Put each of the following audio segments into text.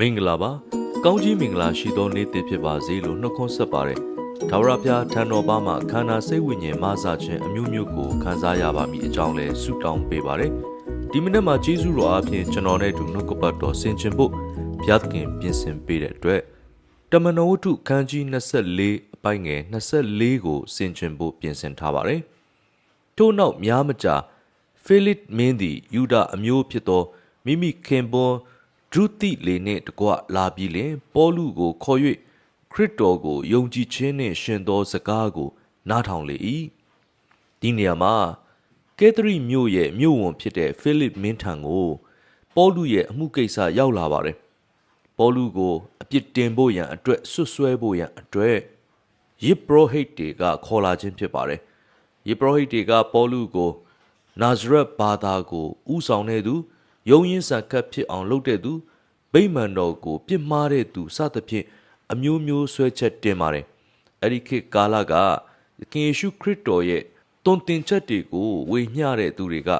မင်္ဂလာပါကောင်းကြီးမင်္ဂလာရှိသောနေ့တစ်ဖြစ်ပါစေလို့နှုတ်ခွန်းဆက်ပါတယ်ထာဝရဘုရားထံတော်ပါမှာခန္ဓာစိတ်ဝိညာဉ်မဆခြင်းအမျိုးမျိုးကိုခံစားရပါမည်အကြောင်းလဲဆုတောင်းပေးပါတယ်ဒီမိနစ်မှာကျေးဇူးတော်အပြင်ကျွန်တော်နဲ့အတူနှုတ်ကပတ်တော်ဆင်ခြင်ဖို့ဘုရားသခင်ပြင်ဆင်ပေးတဲ့အတွက်တမန်တော်ဝတ္ထုခန်းကြီး24အပိုင်းငယ်24ကိုဆင်ခြင်ဖို့ပြင်ဆင်ထားပါတယ်ထို့နောက်များမကြာဖိလစ်မင်းသည်ယူဒအမျိုးဖြစ်သောမိမိခင်ပွန်း ဒုတိလေနှင့်တကွလာပြီးလင်ပေါလုကိုခေါ်၍ခရစ်တော်ကိုယုံကြည်ခြင်းနှင့်ရှင်သောစကားကို နားထောင်လေ၏ဒီနေရာမှာကဲသရီမြို့ရဲ့မြို့ဝန်ဖြစ်တဲ့ဖိလစ်မင်းထံကိုပေါလုရဲ့အမှုကိစ္စရောက်လာပါတယ်ပေါလုကိုအပြစ်တင်ဖို့ရန်အတွက်ဆွတ်ဆွဲဖို့ရန်အတွက်ယေဘရဟိတ်တွေကခေါ်လာခြင်းဖြစ်ပါတယ်ယေဘရဟိတ်တွေကပေါလုကိုနာဇရက်ဘာသာကိုဥဆောင်တဲ့သူ ယုံရင်ဆန်ကပ်ဖြစ်အောင်လုပ်တဲ့သူဗိမာန်တော်ကိုပြစ်မှားတဲ့သူစသဖြင့်အမျိုးမျိုးဆွဲချက်တင်ပါတယ်အဲ့ဒီခေတ်ကာလကသခင်ယေရှုခရစ်တော်ရဲ့တုံတင်ချက်တွေကိုဝေမျှတဲ့သူတွေက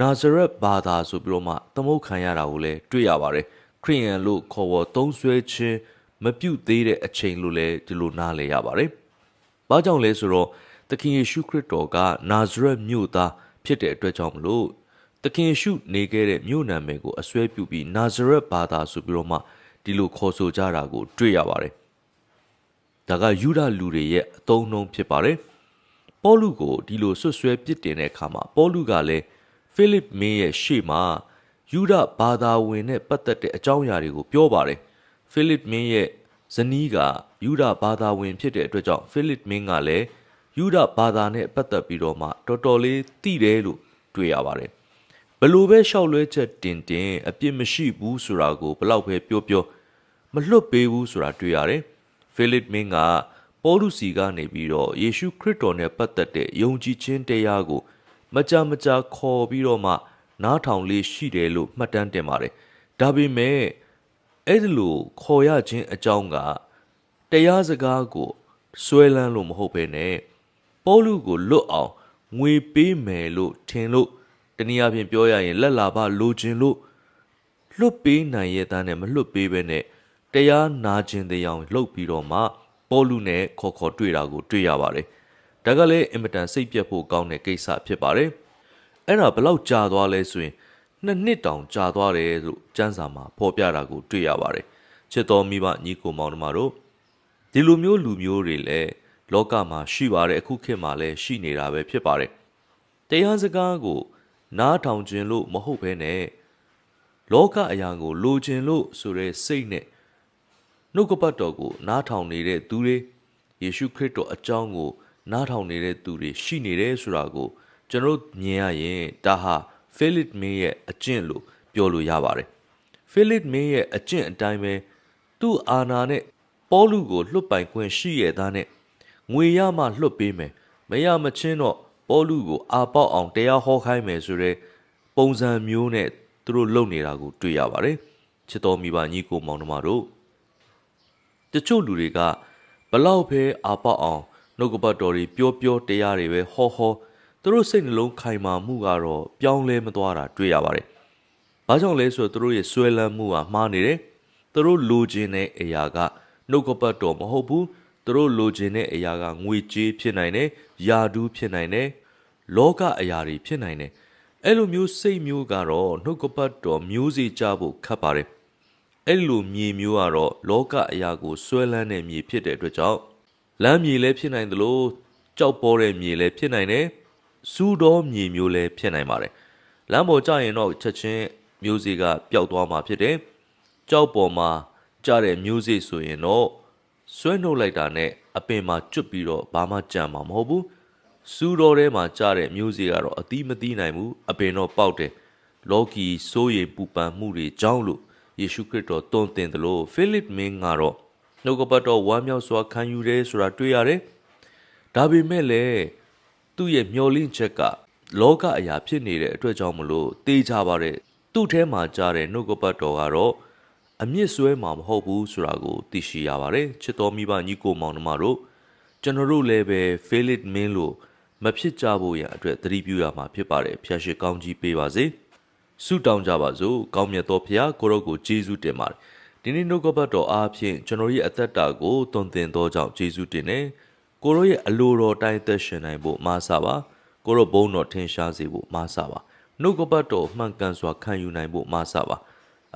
နာဇရက်ဘာသာဆိုပြီးတော့မှသမုတ်ခံရတာကိုလည်းတွေ့ရပါတယ်ခရိယန်လို့ခေါ်ဝေါ်သုံးဆွဲခြင်းမပြုတ်သေးတဲ့အချိန်လို့လည်းဒီလိုနားလည်ရပါတယ်။ဘာကြောင့်လဲဆိုတော့သခင်ယေရှုခရစ်တော်ကနာဇရက်မြို့သားဖြစ်တဲ့အတွက်ကြောင့်မလို့ သခင်ယေရှုနေခဲ့တဲ့မြို့နာမည်ကိုအစွဲပြုပြီးနာဇရက်ဘာသာဆိုပြီးတော့မှဒီလိုခေါ်ဆိုကြတာကိုတွေ့ရပါတယ်။ဒါကယူဒလူတွေရဲ့အသုံးအနှုန်းဖြစ်ပါတယ်။ပေါလုကိုဒီလိုဆွတ်ဆွဲပစ်တင်တဲ့အခါမှာပေါလုကလည်းဖိလစ်မင်းရဲ့ရှေ့မှာယူဒဘာသာဝင်နဲ့ပတ်သက်တဲ့အကြောင်းအရာတွေကိုပြောပါတယ်။ဖိလစ်မင်းရဲ့ဇနီးကယူဒဘာသာဝင်ဖြစ်တဲ့အတွက်ကြောင့်ဖိလစ်မင်းကလည်းယူဒဘာသာနဲ့ပတ်သက်ပြီးတော့မှတော်တော်လေးသိတယ်လို့တွေ့ရပါတယ်။ ဘလို့ပဲလျှောက်လွဲချက်တင်တင်အပြစ်မရှိဘူးဆိုတာကိုဘလောက်ပဲပြောပြောမလွတ်ပေးဘူးဆိုတာတွေ့ရတယ်။ဖိလစ်မင်းကပေါလုစီကနေပြီးတော့ယေရှုခရစ်တော်နဲ့ပတ်သက်တဲ့ယုံကြည်ခြင်းတရားကို မကြာမကြာခေါ်ပြီးတော့မှ နားထောင်လေးရှိတယ်လို့မှတ်တမ်းတင်ပါတယ်။ဒါပေမဲ့အဲ့ဒီလိုခေါ်ရခြင်းအကြောင်းကတရားစကားကိုဆွဲလန်းလို့မဟုတ်ဘဲနဲ့ပေါလုကိုလွတ်အောင်ငွေပေးမယ်လို့ထင်လို့ တနည်းအားဖြင့်ပြောရရင်လက်လာပါလိုချင်လို့လွတ်ပေးနိုင်ရဲ့သားနဲ့မလွတ်ပေးဘဲနဲ့တရားနာခြင်းတရားလှုပ်ပြီးတော့မှပေါလုနဲ့ခေါ်ခေါ်တွေ့တာကိုတွေ့ရပါတယ်။ဒါကလည်းအင်မတန်စိတ်ပြတ်ဖို့ကောင်းတဲ့ကိစ္စဖြစ်ပါတယ်။အဲ့ဒါဘလောက်ကြာသွားလဲဆိုရင်နှစ်နှစ်တောင်ကြာသွားတယ်လို့စံစာမှာဖော်ပြတာကိုတွေ့ရပါတယ်။ချစ်တော်မိဘညီကိုမောင်နှမတို့ဒီလိုမျိုးလူမျိုးတွေလည်းလောကမှာရှိပါတယ်အခုခေတ်မှာလည်းရှိနေတာပဲဖြစ်ပါတယ်။တရားစကားကို နားထောင်ခြင်းလို့မဟုတ်ဘဲနဲ့လောကအရာကိုလိုချင်လို့ဆိုတဲ့စိတ်နဲ့နှုတ်ကပတ်တော်ကိုနားထောင်နေတဲ့သူတွေယေရှုခရစ်တော်အကြောင်းကိုနားထောင်နေတဲ့သူတွေရှိနေတယ်ဆိုတာကိုကျွန်တော်တို့မြင်ရရင်ဒါဟာဖိလစ်မင်းရဲ့အကျင့်လို့ပြောလို့ရပါတယ်ဖိလစ်မင်းရဲ့အကျင့်အတိုင်းပဲသူ့အာနာနဲ့ပေါလုကိုလွတ်ပိုင်ခွင့်ရှိရသားနဲ့ငွေရမှလွတ်ပေးမယ်မရမချင်းတော့ ပေါလုကိုအာပေါက်အောင်တရားဟောခိုင်းမယ်ဆိုတဲ့ပုံစံမျိုးနဲ့သူတို့လုပ်နေတာကိုတွေ့ရပါတယ်ချစ်တော်မိဘညီကိုမောင်နှမတို့တချို့လူတွေကဘလောက်ပဲအာပေါက်အောင်နှုတ်ကပတ်တော်တွေပြောပြောတရားတွေပဲဟောဟောသူတို့စိတ်နှလုံးခိုင်မာမှုကတော့ပြောင်းလဲမသွားတာတွေ့ရပါတယ်။ဘာကြောင့်လဲဆိုတော့သူတို့ရဲ့ဆွဲလန်းမှုကမှားနေတယ်။သူတို့လိုချင်တဲ့အရာကနှုတ်ကပတ်တော်မဟုတ်ဘူး။သူတို့လိုချင်တဲ့အရာကငွေကြေးဖြစ်နိုင်တယ်၊ယာဒူးဖြစ်နိုင်တယ်၊ လောကအရာတွေဖြစ်နိုင်တယ်။အဲ့လိုမျိုးစိတ်မျိုးကတော့နှုတ်ကပတ်တော်မျိုးစေ့ကြဖို့ခက်ပါတယ်။အဲ့လိုမြေမျိုးကတော့လောကအရာကိုဆွဲလန်းတဲ့မြေဖြစ်တဲ့အတွက်ကြောင့်လမ်းမြေလည်းဖြစ်နိုင်သလိုကြောက်ပေါ်တဲ့မြေလည်းဖြစ်နိုင်တယ်စူးတော်မြေမျိုးလည်းဖြစ်နိုင်ပါတယ်လမ်းပေါ်ကျရင်တော့ချက်ချင်းမျိုးစေ့ကပျောက်သွားမှာဖြစ်တယ်ကြောက်ပေါ်မှာကျတဲ့မျိုးစေ့ဆိုရင်တော့ဆွဲနှုတ်လိုက်တာနဲ့အပင်မှာကျွတ်ပြီးတော့ဘာမှကြံမှာမဟုတ်ဘူး စူးတော်ထဲမှာကျတဲ့မျိုးစေ့ကတော့အသီးမသီးနိုင်ဘူးအပင်တော့ပေါက်တယ်လောကီစိုးရိမ်ပူပန်မှုတွေကြောင့်လို့ယေရှုခရစ်တော်တွင်တင်တယ်လို့ဖိလစ်မင်းကတော့နှုတ်ကပတ်တော်ဝမ်းမြောက်စွာခံယူတယ်ဆိုတာတွေ့ရတယ်။ဒါပေမဲ့လည်းသူ့ရဲ့မျောလင့်ချက်ကလောကအရာဖြစ်နေတဲ့အတွက်ကြောင့်မလို့တေးကြပါတဲ့သူ့ထဲမှာကြားတဲ့နှုတ်ကပတ်တော်ကတော့အမြင့်ဆွဲမှာမဟုတ်ဘူးဆိုတာကိုသိရှိရပါတယ်။ချစ်တော်မိဘညီကိုမောင်နှမတို့ကျွန်တော်တို့လည်းပဲဖိလစ်မင်းလို့ မဖြစ်ကြဖို့ရန်အတွက်သတိပြုရမှာဖြစ်ပါတယ်။ဖျာရှိကောင်းကြီးပေးပါစေ။ဆုတောင်းကြပါစို့ကောင်းမြတ်သောဖခင်ကိုရောကိုယေရှုတင်ပါတယ်ဒီနေ့နှုတ်ကပတ်တော်အားဖြင့်ကျွန်တော်ရဲ့အသက်တာကိုသွန်သင်သောကြောင့်ယေရှုတင်တယ်ကိုရောရဲ့အလိုတော်တိုင်းသက်ရှင်နိုင်ဖို့မာစာပါကိုရောဘုန်းတော်ထင်ရှားစေဖို့မာစာပါနှုတ်ကပတ်တော်မှန်ကန်စွာခံယူနိုင်ဖို့မာစာပါ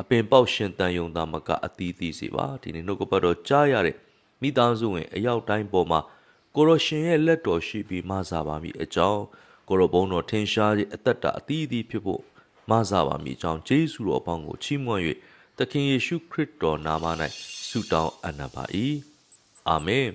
အပင်ပေါက်ရှင်တန်ယုံသားမကအသီးသီးစေပါဒီနေ့နှုတ်ကပတ်တော်ကြားရတဲ့မိသားစုဝင်အရောက်တိုင်းပေါ်မှာ ကိုရောရှင်ရဲ့လက်တော်ရှိပြီးမာစာပါမိအကြောင်းကိုရောဘုန်းတော်ထင်ရှားတဲ့အသက်တာအသီးသီးဖြစ်ဖို့မာစာပါမိအကြောင်းယေရှုတော်အပေါင်းကိုချီးမွမ်း၍သခင်ယေရှုခရစ်တော်နာမ၌ဆုတောင်းအပ်နပ်ပါ၏အာမင်